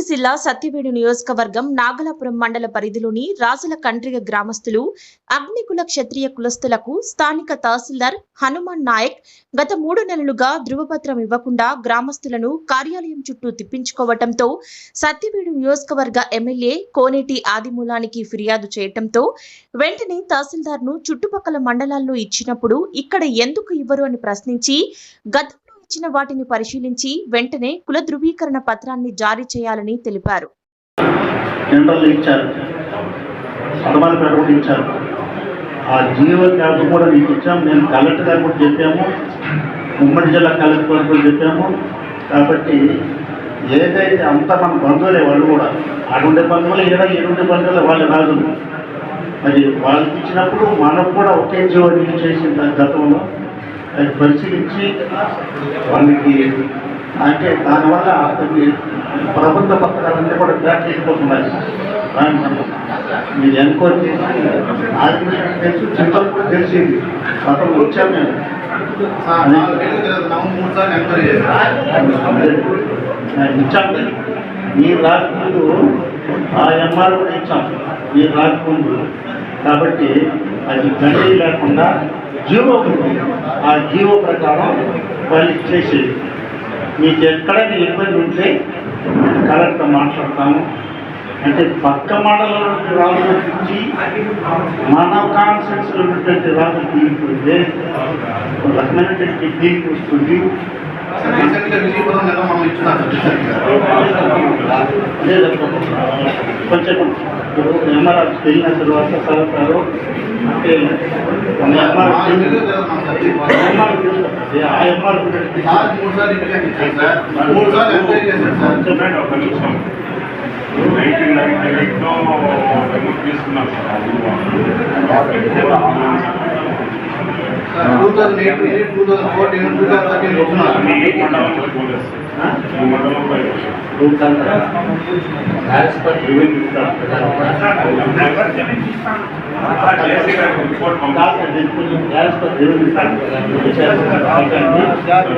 సిరిసిల్ల సత్యవేడు నియోజకవర్గం నాగలాపురం మండల పరిధిలోని రాజుల కండ్రిగ గ్రామస్తులు అగ్నికుల క్షత్రియ కులస్తులకు స్థానిక తహసీల్దార్ హనుమాన్ నాయక్ గత మూడు నెలలుగా ధృవపత్రం ఇవ్వకుండా గ్రామస్తులను కార్యాలయం చుట్టూ తిప్పించుకోవటంతో సత్యవేడు నియోజకవర్గ ఎమ్మెల్యే కోనేటి ఆదిమూలానికి ఫిర్యాదు చేయటంతో వెంటనే తహసీల్దార్ను చుట్టుపక్కల మండలాల్లో ఇచ్చినప్పుడు ఇక్కడ ఎందుకు ఇవ్వరు అని ప్రశ్నించి గత ఇచ్చిన వాటిని పరిశీలించి వెంటనే కుల ధృవీకరణ పత్రాన్ని జారీ చేయాలని తెలిపారు. ఆ జీవో క్యాబ్ కూడా మీకు ఇచ్చాము నేను కలెక్టర్ గారు కూడా చెప్పాము. ఉమ్మడి జిల్లా కలెక్టర్ గారు కూడా చెప్పాము. కాబట్టి ఏదైతే అంతా మన బంధువులే వాళ్ళు కూడా అటువంటి బంధువులు ఏదో ఎటువంటి బంధువులు వాళ్ళు రాదు. మరి వాళ్ళకి ఇచ్చినప్పుడు మనం కూడా ఒకే జీవో రిలీజ్ చేసిన గతంలో. అది పరిశీలించి వాళ్ళకి అంటే దానివల్ల అతన్ని ప్రభుత్వ పత్రాలన్నీ కూడా బ్యాక్ మనం మీరు ఎంక్వైరీ చేసి ఆర్గ్యుమెంట్ తెలుసు చింతలు కూడా తెలిసింది. అతను వచ్చాను నేను. నేను ఇచ్చాను. మీరు రాకముందు ఆ ఎంఆర్ కూడా ఇచ్చాం ఈ రాకముందు కాబట్టి అది గండి లేకుండా జీవో ఆ జీవో ప్రకారం వాళ్ళు ఇచ్చేసేది మీకు ఎక్కడైనా ఇబ్బంది ఉంటే కలెక్టర్ మాట్లాడతాము. అంటే పక్క మండలంలోని రాజులు ఇచ్చి మన కాన్సెన్స్లో ఉన్నటువంటి రాజు తీరుకుంటే ఒక రకమైనటువంటి దీనికి వస్తుంది. లేదమ్మా. కొంచెం ఇప్పుడు ఎంఆర్ఆర్ వెళ్ళిన తర్వాత చదువుతారు అంటే ఎంఆర్ ఎంఆర్ చూస్తారు. ఆ ఎంఆర్ ఉన్నటువంటి నైన్టీన్ నైన్టీ ఎయిట్లో రిమూవ్ తీసుకున్నాం అన్ని ఈ మండలంలో పోలేదు ఈ మండలంలో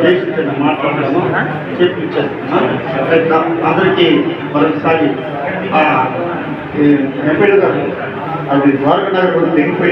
జేసీ అందరికీ మరొకసారి గారు అది ద్వారకా నగర్ తెగిపోయి